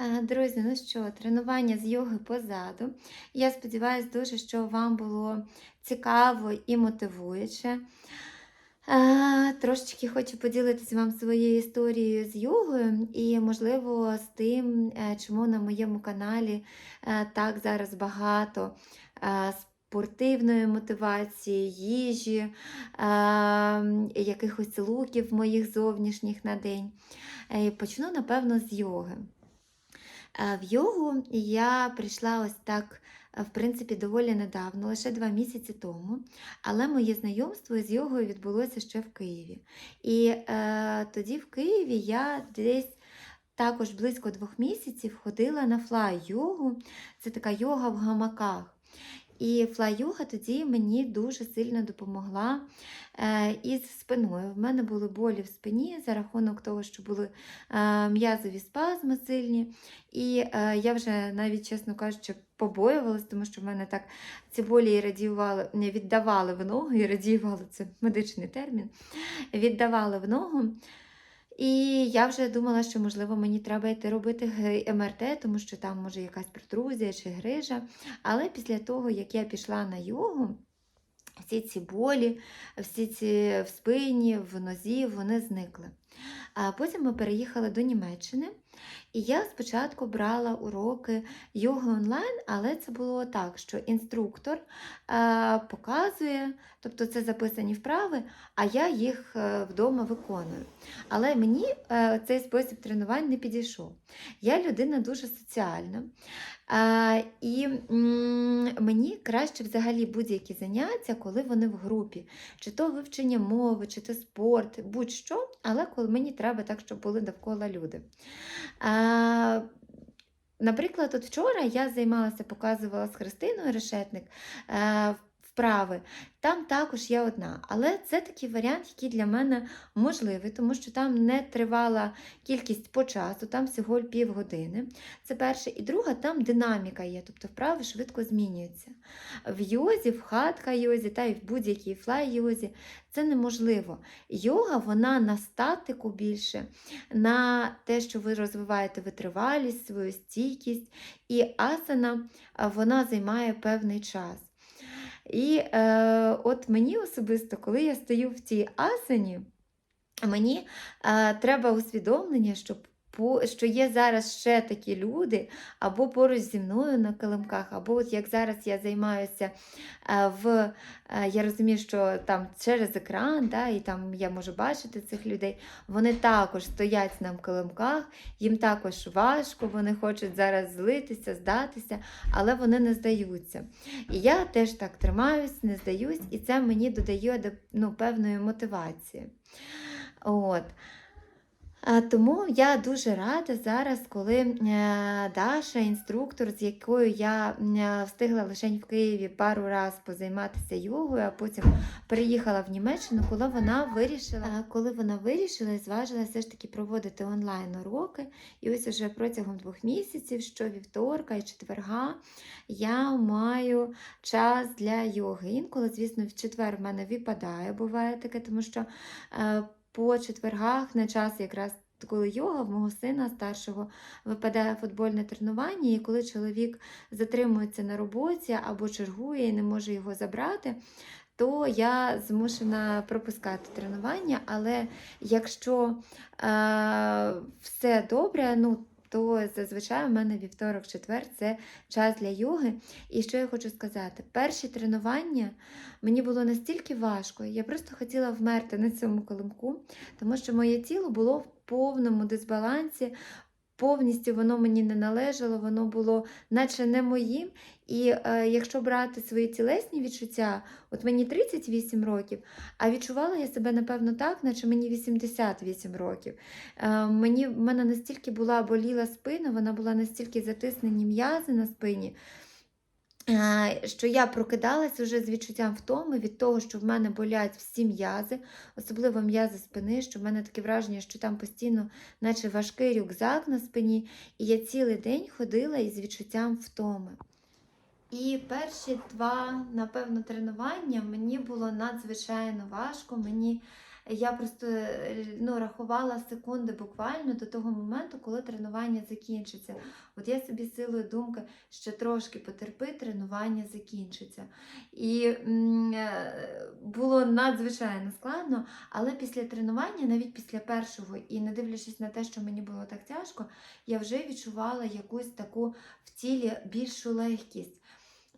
Е, Друзі, ну що, тренування з йоги позаду. Я сподіваюся дуже, що вам було цікаво і мотивуюче. Е, Трошечки хочу поділитися вам своєю історією з йогою і, можливо, з тим, е, чому на моєму каналі так зараз багато спортивної мотивації, їжі, якихось луків моїх зовнішніх на день. Почну, напевно, з йоги. В йогу я прийшла ось так, в принципі, доволі недавно, лише два місяці тому. Але моє знайомство з йогою відбулося ще в Києві. І е, тоді в Києві я десь також близько двох місяців ходила на флай-йогу. Це така йога в гамаках. І флай-йога тоді мені дуже сильно допомогла е, із спиною. В мене були болі в спині за рахунок того, що були е, м'язові спазми сильні. І е, я вже навіть, чесно кажучи, побоювалась, тому що в мене так ці болі радіювали, не віддавали в ногу, і радіювали це медичний термін, віддавали в ногу. І я вже думала, що, можливо, мені треба йти робити МРТ, тому що там може якась протрузія чи грижа. Але після того, як я пішла на йогу, всі ці болі, всі ці в спині, в нозі, вони зникли. А потім ми переїхали до Німеччини, і я спочатку брала уроки йоги онлайн, але це було так, що інструктор е, показує, тобто це записані вправи, а я їх е, вдома виконую. Але мені е, цей спосіб тренувань не підійшов. Я людина дуже соціальна. А, і м, мені краще взагалі будь-які заняття, коли вони в групі, чи то вивчення мови, чи то спорт, будь-що, але коли мені треба так, щоб були довкола люди. Наприклад, от вчора я займалася, показувала з Христиною Решетник е, вправи. Там також є одна. Але це такий варіант, який для мене можливий, тому що там не тривала кількість по часу, там всього півгодини. Це перше. І друга, там динаміка є, тобто вправи швидко змінюються. В йозі, в хатка йозі та й в будь-якій флай-йозі це неможливо. Йога, вона на статику більше, на те, що ви розвиваєте витривалість, свою стійкість, і асана вона займає певний час. І е, от мені особисто, коли я стою в цій асані, мені е, треба усвідомлення, що, по, що є зараз ще такі люди, або поруч зі мною на килимках, або от як зараз я займаюся е, в, е, я розумію, що там через екран, да, і там я можу бачити цих людей, вони також стоять на килимках, їм також важко, вони хочуть зараз злитися, здатися, але вони не здаються. І я теж так тримаюсь, не здаюсь, і це мені додає ну, певної мотивації. От. Тому я дуже рада зараз, коли е, Даша, інструктор, з якою я е, встигла лише в Києві пару разів позайматися йогою, а потім переїхала в Німеччину, коли вона вирішила, е, коли вона вирішила і зважила все ж таки проводити онлайн уроки. І ось уже протягом двох місяців, що вівторка і четверга, я маю час для йоги. Інколи, звісно, в четвер в мене випадає, буває таке, тому що по четвергах на час якраз. Коли йога в мого сина старшого випадає футбольне тренування, і коли чоловік затримується на роботі або чергує і не може його забрати, то я змушена пропускати тренування. Але якщо е, все добре, ну то зазвичай у мене вівторок-четвер це час для йоги. І що я хочу сказати? Перші тренування мені було настільки важко, я просто хотіла вмерти на цьому колимку, тому що моє тіло було в повному дисбалансі. Повністю воно мені не належало, воно було наче не моїм. І е, якщо брати свої тілесні відчуття, от мені 38 років, а відчувала я себе, напевно, так, наче мені 88 років. Е, мені, в мене настільки була боліла спина, вона була настільки затиснені м'язи на спині, що я прокидалась уже з відчуттям втоми від того, що в мене болять всі м'язи, особливо м'язи спини, що в мене таке враження, що там постійно, наче важкий рюкзак на спині, і я цілий день ходила із відчуттям втоми. І перші два, напевно, тренування мені було надзвичайно важко. Мені Я просто е, ну, рахувала секунди буквально до того моменту, коли тренування закінчиться. От я собі силою думки ще трошки потерпи, тренування закінчиться. І е, було надзвичайно складно, але після тренування, навіть після першого, і не дивлячись на те, що мені було так тяжко, я вже відчувала якусь таку в тілі більшу легкість.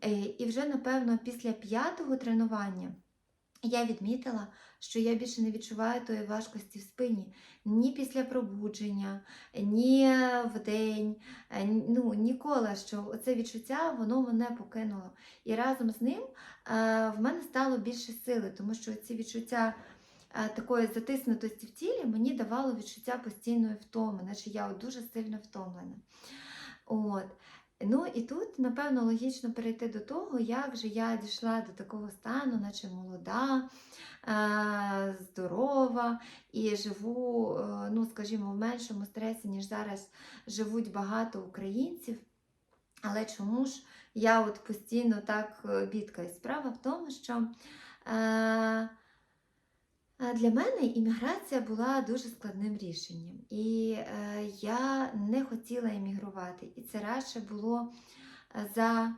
Е, І вже, напевно, після п'ятого тренування я відмітила, що я більше не відчуваю тої важкості в спині ні після пробудження, ні в день, е, ну, ніколи, що це відчуття воно мене покинуло. І разом з ним е, в мене стало більше сили, тому що ці відчуття е, такої затиснутості в тілі мені давало відчуття постійної втоми, наче я от дуже сильно втомлена. От. Ну і тут, напевно, логічно перейти до того, як же я дійшла до такого стану, наче молода, е, здорова і живу, е, ну, скажімо, в меншому стресі, ніж зараз живуть багато українців. Але чому ж я от постійно так е, бідкаюсь? Справа в тому, що для мене імміграція була дуже складним рішенням. І е, я не хотіла іммігрувати. І це радше було е, за,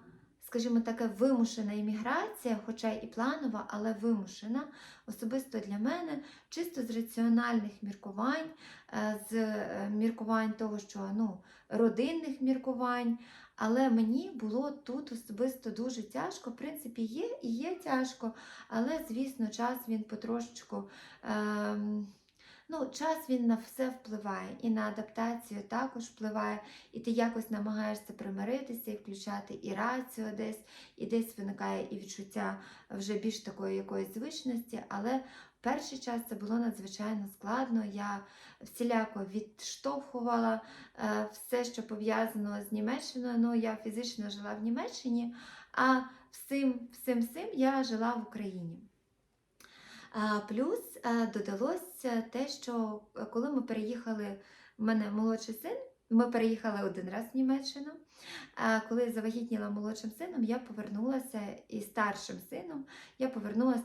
скажімо, така вимушена імміграція, хоча і планова, але вимушена, особисто для мене, чисто з раціональних міркувань, е, з міркувань того, що ну, родинних міркувань. Але мені було тут особисто дуже тяжко. В принципі, є і є тяжко, але, звісно, час він потрошечку. Ем, Ну, час він на все впливає, і на адаптацію також впливає, і ти якось намагаєшся примиритися і включати і рацію десь, і десь виникає і відчуття вже більш такої якоїсь звичності, але перший час це було надзвичайно складно. Я всіляко відштовхувала е, все, що пов'язано з Німеччиною. Ну, я фізично жила в Німеччині, а всім, всім всім я жила в Україні. Плюс е, додалося те, що е, коли ми переїхали, в мене молодший син, ми переїхали один раз в Німеччину. Коли завагітніла молодшим сином, я повернулася і старшим сином я повернулася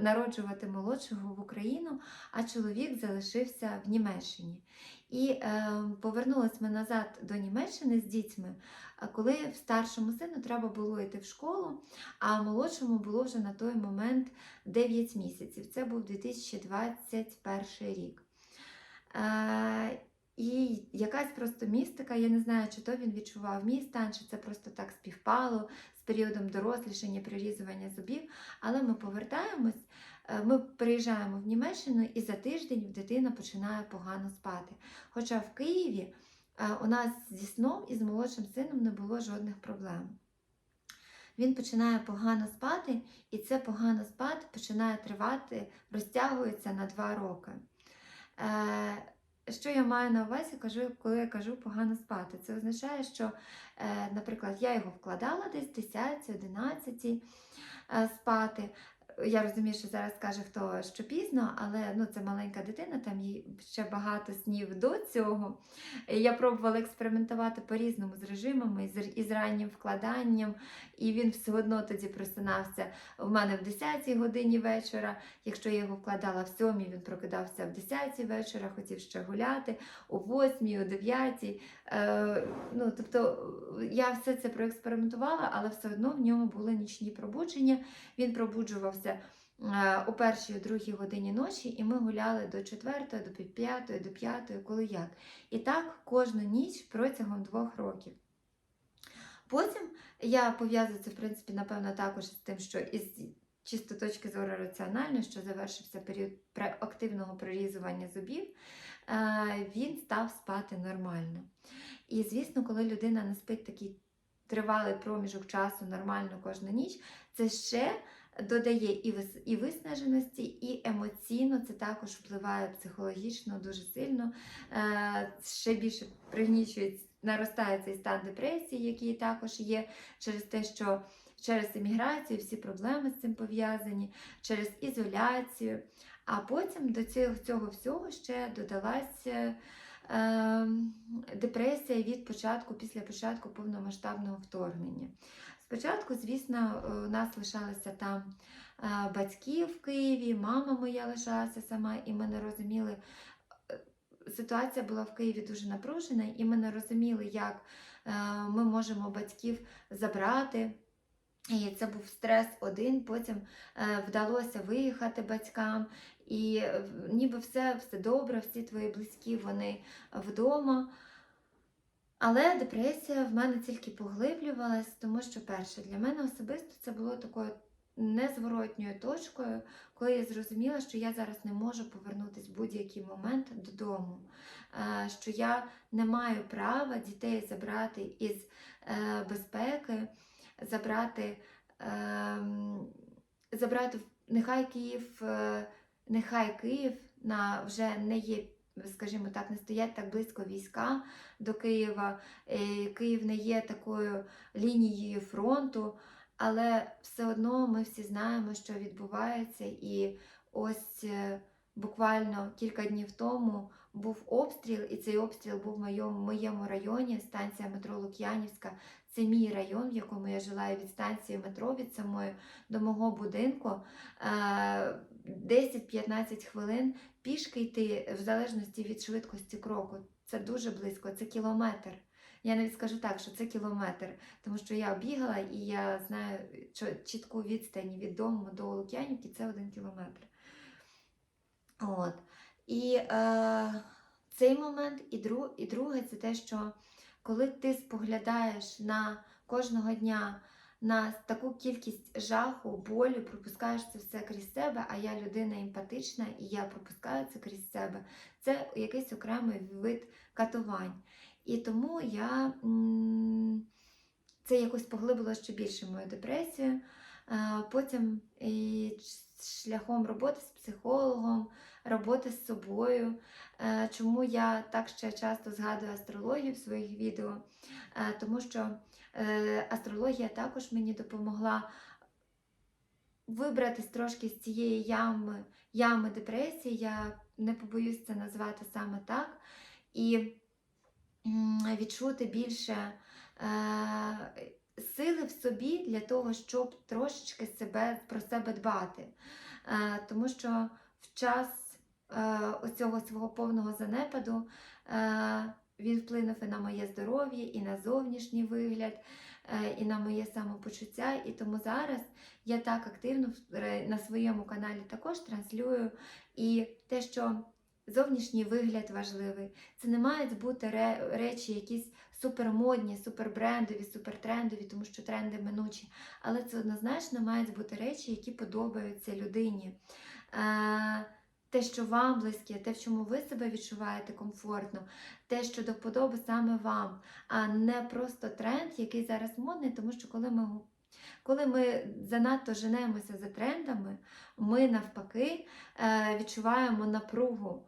народжувати молодшого в Україну, а чоловік залишився в Німеччині. І е, повернулись ми назад до Німеччини з дітьми, коли старшому сину треба було йти в школу, а молодшому було вже на той момент 9 місяців. Це був 2021 рік. Е, і якась просто містика, я не знаю, чи то він відчував мій стан, чи це просто так співпало з періодом дорослішання, прирізування зубів. Але ми повертаємось, е, ми приїжджаємо в Німеччину і за тиждень дитина починає погано спати. Хоча в Києві е, у нас зі сном і з молодшим сином не було жодних проблем. Він починає погано спати, і це погано спати починає тривати, розтягується на два роки. Що я маю на увазі, коли я кажу погано спати? Це означає, що, е, наприклад, я його вкладала десь 10-11 е, спати. Я розумію, що зараз каже хто що пізно, але ну, це маленька дитина, там їй ще багато снів до цього. Я пробувала експериментувати по-різному з режимами, і з, і з раннім вкладанням, і він все одно тоді просинався в мене в 10 годині вечора. Якщо я його вкладала в 7, він прокидався в 10 вечора, хотів ще гуляти, о 8, о 9. Е, ну, тобто я все це проекспериментувала, але все одно в нього були нічні пробудження. Він пробуджувався е, о першій, о другій годині ночі, і ми гуляли до 4, до п'ятої, до п'ятої, коли як. І так кожну ніч протягом двох років. Потім я пов'язую це, в принципі, напевно, також з тим, що із чисто точки зору раціональної, що завершився період активного прорізування зубів, е, він став спати нормально. І, звісно, коли людина не спить такий тривалий проміжок часу нормально кожну ніч, це ще додає і вис- і виснаженості, і емоційно це також впливає психологічно дуже сильно. Е, Ще більше пригнічує, наростає цей стан депресії, який також є через те, що через еміграцію всі проблеми з цим пов'язані, через ізоляцію. А потім до цього, цього всього ще додалася е, депресія від початку, після початку повномасштабного вторгнення. Спочатку, звісно, у нас лишалися там е, батьки в Києві, мама моя лишалася сама, і ми не розуміли. е, Ситуація була в Києві дуже напружена, і ми не розуміли, як е, ми можемо батьків забрати. І це був стрес один, потім е, вдалося виїхати батькам, і е, ніби все, все добре, всі твої близькі вони вдома. Але депресія в мене тільки поглиблювалась, тому що перше, для мене особисто це було такою незворотньою точкою, коли я зрозуміла, що я зараз не можу повернутися в будь-який момент додому, Е, що я не маю права дітей забрати із е, безпеки, забрати, ем, забрати нехай Київ, е, нехай Київ на вже не є. Скажімо так, не стоять так близько війська до Києва. Е, Київ не є такою лінією фронту, але все одно ми всі знаємо, що відбувається. І ось е, буквально кілька днів тому був обстріл, і цей обстріл був в моєму, моєму районі, станція метро Лук'янівська. Це мій район, в якому я жила і від станції метро від самої до мого будинку. Е, 10-15 хвилин пішки йти в залежності від швидкості кроку. Це дуже близько, це кілометр. Я навіть скажу так, що це кілометр, тому що я бігала і я знаю що чітку відстань від дому до Лук'янівки це один кілометр. От. І е, цей момент, і, друг, і друге, це те, що коли ти споглядаєш на кожного дня на таку кількість жаху, болю, пропускаєш це все крізь себе, а я людина емпатична, і я пропускаю це крізь себе, це якийсь окремий вид катувань. І тому я це якось поглибило ще більше мою депресію. Потім і шляхом роботи з психологом, роботи з собою. Е, Чому я так ще часто згадую астрологію в своїх відео? Е, Тому що астрологія також мені допомогла вибратись трошки з цієї ями, ями депресії. Я не побоюсь це назвати саме так. І відчути більше е, сили в собі для того, щоб трошечки себе, про себе дбати. Е, тому що в час е, оцього свого повного занепаду е, він вплинув і на моє здоров'я, і на зовнішній вигляд, е, і на моє самопочуття. І тому зараз я так активно на своєму каналі також транслюю і те, що зовнішній вигляд важливий. Це не мають бути речі якісь супермодні, супербрендові, супертрендові, тому що тренди минучі. Але це однозначно мають бути речі, які подобаються людині. Те, що вам близьке, те, в чому ви себе відчуваєте комфортно, те, що до вподоби саме вам, а не просто тренд, який зараз модний, тому що коли ми, коли ми занадто женемося за трендами, ми навпаки е, відчуваємо напругу.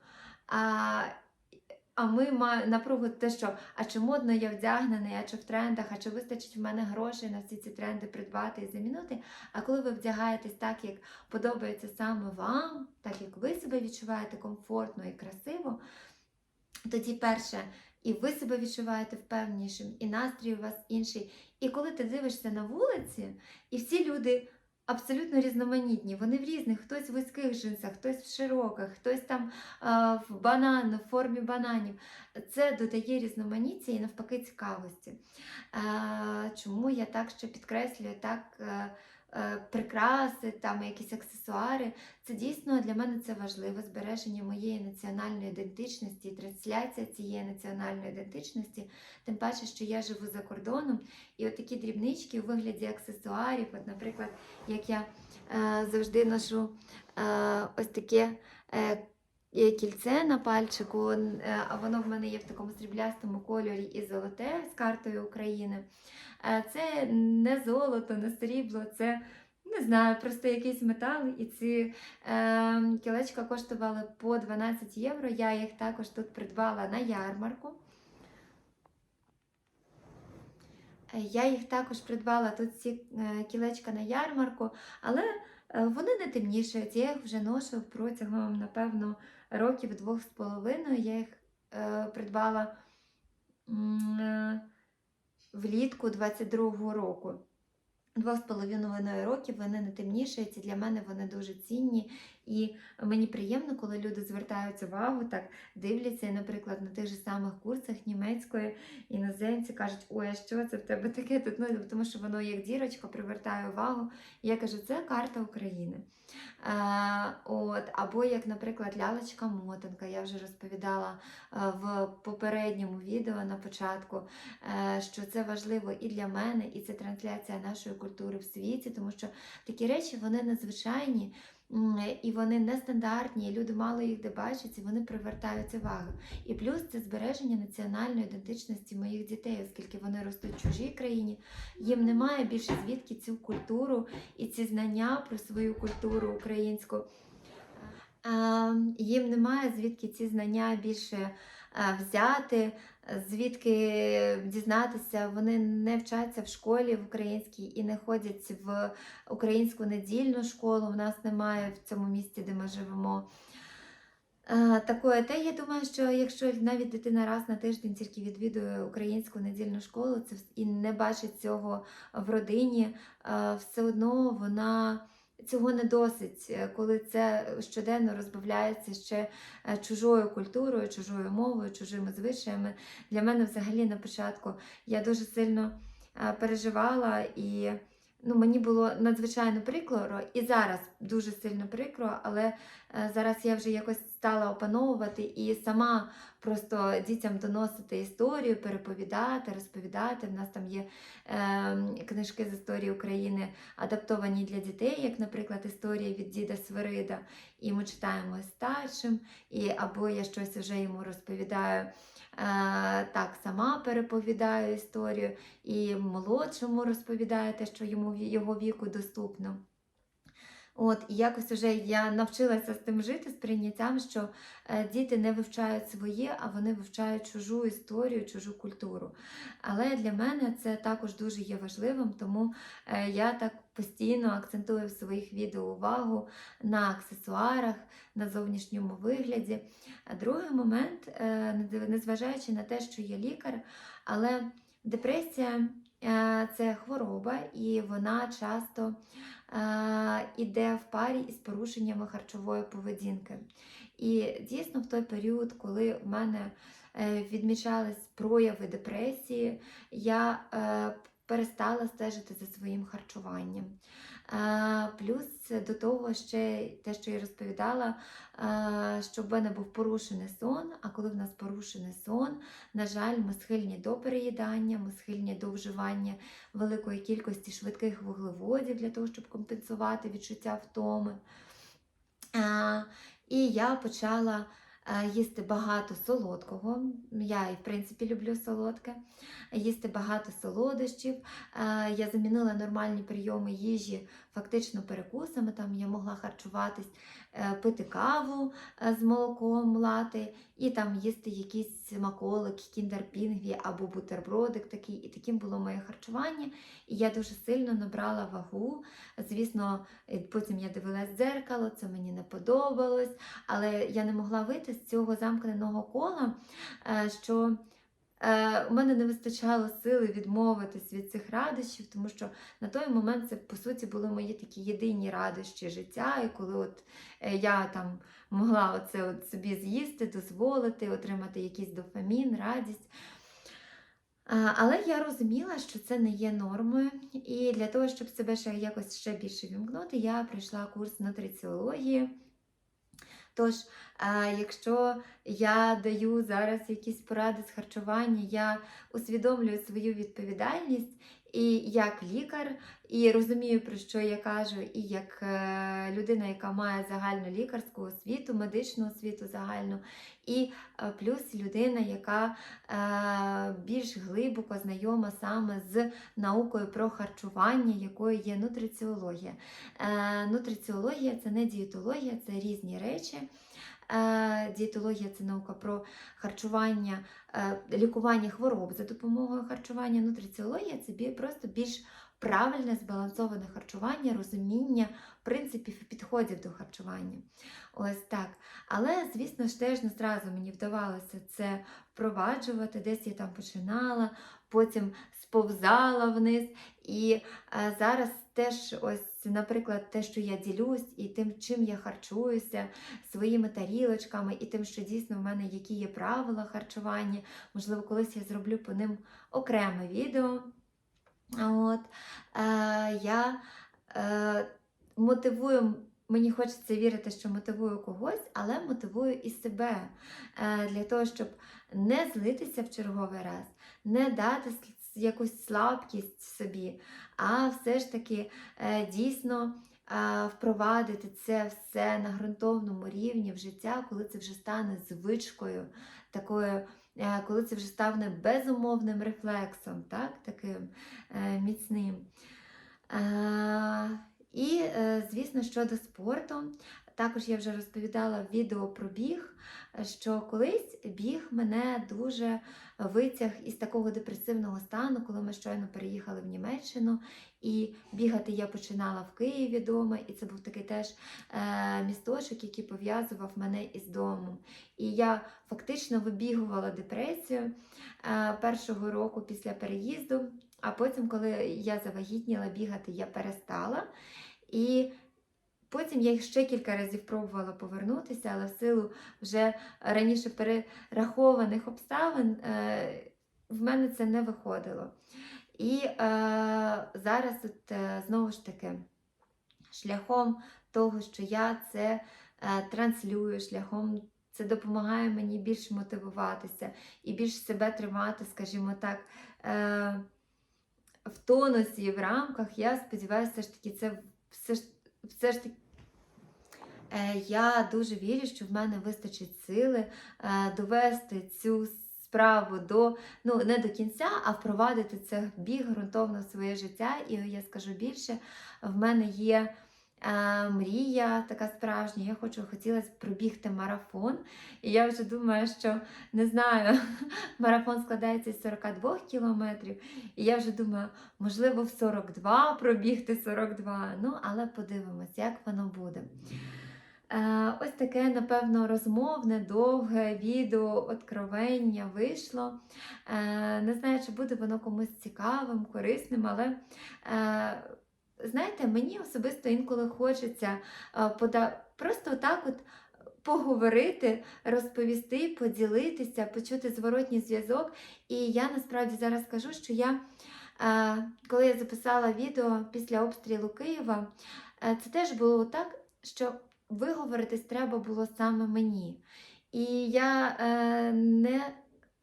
А, ми маємо напругу те, що а чи модно я вдягнений, а чи в трендах, а чи вистачить в мене грошей на всі ці тренди придбати і замінити. А коли ви вдягаєтесь так, як подобається саме вам, так як ви себе відчуваєте комфортно і красиво, тоді перше, і ви себе відчуваєте впевненішим, і настрій у вас інший. І коли ти дивишся на вулиці, і всі люди абсолютно різноманітні, вони в різних, хтось в вузьких джинсах, хтось в широких, хтось там а, в банан, в формі бананів. Це додає різноманіття і навпаки цікавості. А, чому я так ще підкреслюю, так е, е, прикраси, там якісь аксесуари. Це дійсно для мене це важливо збереження моєї національної ідентичності трансляція цієї національної ідентичності. Тим паче, що я живу за кордоном, і от такі дрібнички у вигляді аксесуарів, от, наприклад, як я е, завжди ношу е, ось таке. Е, кільце на пальчику, е, а воно в мене є в такому сріблястому кольорі і золоте з картою України. Е, Це не золото, не срібло, це не знаю, просто якийсь метал. І ці е, кілечка коштували по 12 євро. Я їх також тут придбала на ярмарку. Е, Я їх також придбала тут ці кілечка на ярмарку, але вони не темнішають. Я їх вже ношу протягом, напевно, років двох з половиною. Я їх е, придбала е, влітку 22-го року. Двох з половиною років вони не темнішають, і для мене вони дуже цінні. І мені приємно, коли люди звертають увагу, так дивляться, і, наприклад, на тих же самих курсах німецької іноземці кажуть, ой, а що це в тебе таке тут? Ну, тому що воно як дірочка привертає увагу. Я кажу, це карта України. Е, от, або як, наприклад, лялочка мотанка. Я вже розповідала е, в попередньому відео на початку, е, що це важливо і для мене, і це трансляція нашої культури в світі, тому що такі речі вони надзвичайні. І вони нестандартні, і люди мало їх де бачать, і вони привертають увагу. І плюс це збереження національної ідентичності моїх дітей, оскільки вони ростуть в чужій країні, їм немає більше звідки цю культуру і ці знання про свою культуру українську. Е, Їм немає звідки ці знання більше е, взяти, звідки дізнатися. Вони не вчаться в школі в українській і не ходять в українську недільну школу. У нас немає в цьому місті, де ми живемо. Е, те, я думаю, що якщо навіть дитина раз на тиждень тільки відвідує українську недільну школу це і не бачить цього в родині, е, все одно вона цього не досить, е, коли це щоденно розбавляється ще е, чужою культурою, чужою мовою, чужими звичаями. Для мене взагалі на початку я дуже сильно е, переживала і. Ну, мені було надзвичайно прикро, і зараз дуже сильно прикро, але зараз я вже якось стала опановувати і сама просто дітям доносити історію, переповідати, розповідати. В нас там є е, книжки з історії України адаптовані для дітей, як, наприклад, історія від діда Свирида. І ми читаємо старшим, і або я щось вже йому розповідаю. Е, так, сама переповідаю історію, і молодшому розповідаю те, що йому його віку доступно. От, і якось уже я навчилася з тим жити, з прийняттям, що е, діти не вивчають своє, а вони вивчають чужу історію, чужу культуру. Але для мене це також дуже є важливим, тому е, я так постійно акцентую в своїх відео увагу на аксесуарах, на зовнішньому вигляді. А другий момент, е, незважаючи на те, що я лікар, але депресія це хвороба, і вона часто іде в парі із порушеннями харчової поведінки. І дійсно в той період, коли в мене е, відмічались прояви депресії, я е, перестала стежити за своїм харчуванням. Е, Плюс до того ще те, що я розповідала, е, що в мене був порушений сон. А коли в нас порушений сон, на жаль, ми схильні до переїдання, ми схильні до вживання великої кількості швидких вуглеводів для того, щоб компенсувати відчуття втоми. Е, І я почала їсти багато солодкого. Я і в принципі люблю солодке. Їсти багато солодощів. Е, Я замінила нормальні прийоми їжі фактично перекусами. Там я могла харчуватись, е, пити каву е, з молоком, лати, і там їсти якісь смаколики, кіндерпінгві або бутербродик такий. І таким було моє харчування. І я дуже сильно набрала вагу. Звісно, потім я дивилась в дзеркало, це мені не подобалось, але я не могла вийти з цього замкненого кола, е, що у мене не вистачало сили відмовитись від цих радощів, тому що на той момент це по суті були мої такі єдині радощі життя. І коли от е, я там могла оце от собі з'їсти, дозволити, отримати якийсь дофамін, радість. Але я розуміла, що це не є нормою, і для того, щоб себе ще якось ще більше вімкнути, я пройшла курс нутриціології. Тож, якщо я даю зараз якісь поради з харчування, я усвідомлюю свою відповідальність і як лікар, і розумію, про що я кажу, і як е, людина, яка має загальну лікарську освіту, медичну освіту загальну, і е, плюс людина, яка е, більш глибоко знайома саме з наукою про харчування, якою є нутриціологія. Нутриціологія це не дієтологія, це різні речі. Е, Дієтологія це наука про харчування, е, лікування хвороб за допомогою харчування. Нутриціологія це просто більш правильне, збалансоване харчування, розуміння принципів і підходів до харчування. Ось так. Але, звісно ж, теж не зразу мені вдавалося це впроваджувати. Десь я там починала, потім сповзала вниз. І е, зараз теж, ось, наприклад, те, що я ділюсь, і тим, чим я харчуюся, своїми тарілочками, і тим, що дійсно в мене які є правила харчування. Можливо, колись я зроблю по ним окреме відео. От, е, я е, мотивую. Мені хочеться вірити, що мотивую когось, але мотивую і себе е, для того, щоб не злитися в черговий раз, не дати якусь слабкість собі, а все ж таки е, дійсно е, впровадити це все на ґрунтовному рівні в життя, коли це вже стане звичкою, такою, е, коли це вже стане безумовним рефлексом, так, таким міцним. І, звісно, щодо спорту, також я вже розповідала в відео про біг, що колись біг мене дуже витяг із такого депресивного стану, коли ми щойно переїхали в Німеччину. І бігати я починала в Києві вдома, і це був такий теж е, місточок, який пов'язував мене із домом. І я фактично вибігувала депресію е, першого року після переїзду. А потім, коли я завагітніла бігати, я перестала. І потім я їх ще кілька разів пробувала повернутися, але в силу вже раніше перерахованих обставин е, в мене це не виходило. І е, зараз от, е, знову ж таки шляхом того, що я це е, транслюю, шляхом це допомагає мені більш мотивуватися і більш себе тримати, скажімо так, в тонусі, в рамках. Я сподіваюся, все ж таки, це все ж, все ж таки. Е, Я дуже вірю, що в мене вистачить сили е, довести цю справу до ну не до кінця, а впровадити це біг ґрунтовно в своє життя. І я скажу більше, в мене є е, мрія така справжня. Я хочу хотілося пробігти марафон. І я вже думаю, що не знаю, марафон складається з 42 кілометрів. І я вже думаю, можливо, в 42 пробігти 42. Ну, але подивимось, як воно буде. Е, Ось таке, напевно, розмовне, довге відео, откровення вийшло. Е, Не знаю, чи буде воно комусь цікавим, корисним, але е, знаєте, мені особисто інколи хочеться просто так от поговорити, розповісти, поділитися, почути зворотній зв'язок. І я насправді зараз скажу, що я, коли я записала відео після обстрілу Києва, це теж було так, що виговоритись треба було саме мені. І я е, не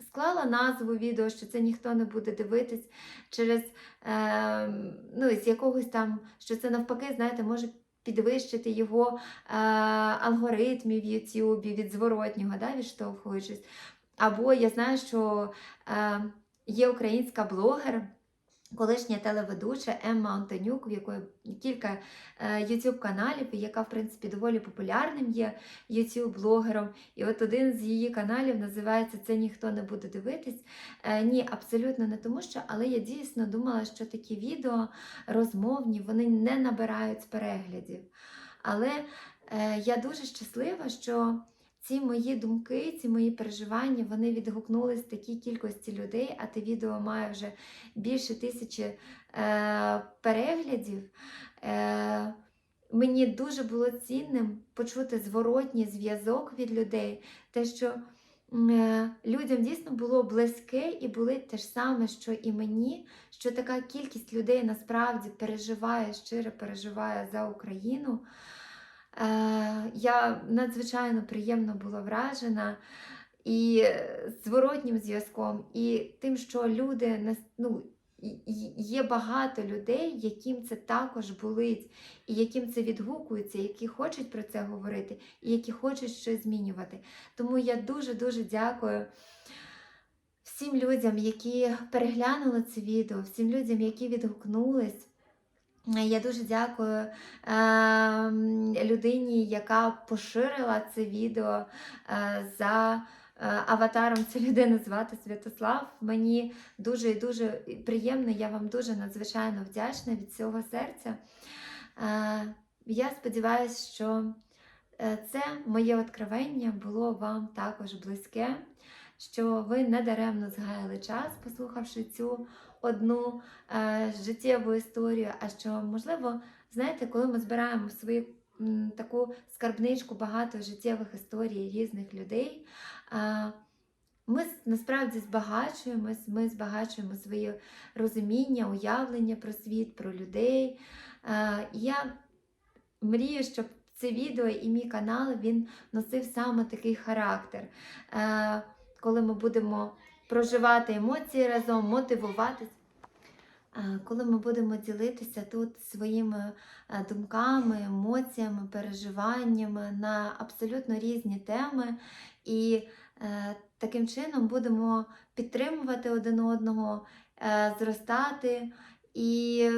склала назву відео, що це ніхто не буде дивитись через е, ну, з якогось там, що це навпаки, знаєте, може підвищити його е, алгоритмів в Ютубі від зворотнього, да, відштовхуючись. Або я знаю, що е, є українська блогер. Колишня телеведуча Емма Антонюк, в якої кілька youtube каналів, яка, в принципі, доволі популярним є youtube блогером І от один з її каналів називається Це ніхто не буде дивитись. Е, ні, абсолютно не тому, що, але я дійсно думала, що такі відео розмовні вони не набирають переглядів. Але е, я дуже щаслива, що ці мої думки, ці мої переживання, вони відгукнулись такій кількості людей, а те відео має вже більше тисячі е, переглядів. Е, Мені дуже було цінним почути зворотній зв'язок від людей, те, що е, людям дійсно було близьке і були те ж саме, що і мені, що така кількість людей насправді переживає, щиро переживає за Україну. Е, Я надзвичайно приємно була вражена і зворотнім зв'язком, і тим, що люди ну, є багато людей, яким це також болить, і яким це відгукується, які хочуть про це говорити, і які хочуть щось змінювати. Тому я дуже-дуже дякую всім людям, які переглянули це відео, всім людям, які відгукнулись. Я дуже дякую ем, людині, яка поширила це відео е, за е, аватаром. Це людина звати Святослав. Мені дуже і дуже приємно, я вам дуже надзвичайно вдячна від всього серця. Е, Я сподіваюся, що е, це моє откровення було вам також близьке. що ви недаремно згаяли час, послухавши цю одну е, життєву історію. А що, можливо, знаєте, коли ми збираємо свою м, таку скарбничку багато життєвих історій різних людей. е, ми насправді збагачуємось, ми збагачуємо своє розуміння, уявлення про світ, про людей. Е, Я мрію, щоб це відео і мій канал він носив саме такий характер, Е, коли ми будемо проживати емоції разом, мотивуватись. Коли ми будемо ділитися тут своїми е, думками, емоціями, переживаннями на абсолютно різні теми, і е, таким чином будемо підтримувати один одного, е, зростати і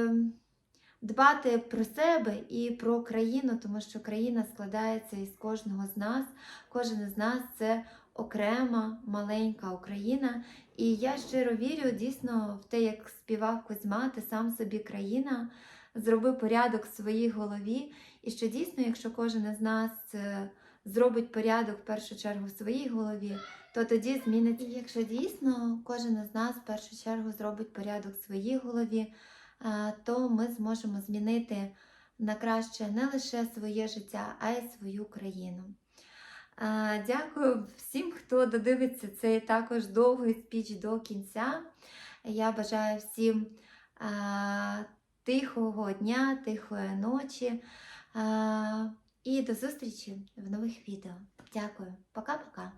дбати про себе і про країну, тому що країна складається із кожного з нас. Кожен із нас це окрема маленька Україна. І я щиро вірю дійсно в те, як співав Кузьма, ти сам собі країна, зроби порядок в своїй голові. І що дійсно, якщо кожен із нас е, зробить порядок в першу чергу в своїй голові, то тоді зміниться. І якщо дійсно кожен із нас в першу чергу зробить порядок в своїй голові, е, то ми зможемо змінити на краще не лише своє життя, а й свою країну. Дякую всім, хто додивиться цей також довгий спіч до кінця. Я бажаю всім тихого дня, тихої ночі. І до зустрічі в нових відео. Дякую. Пока-пока.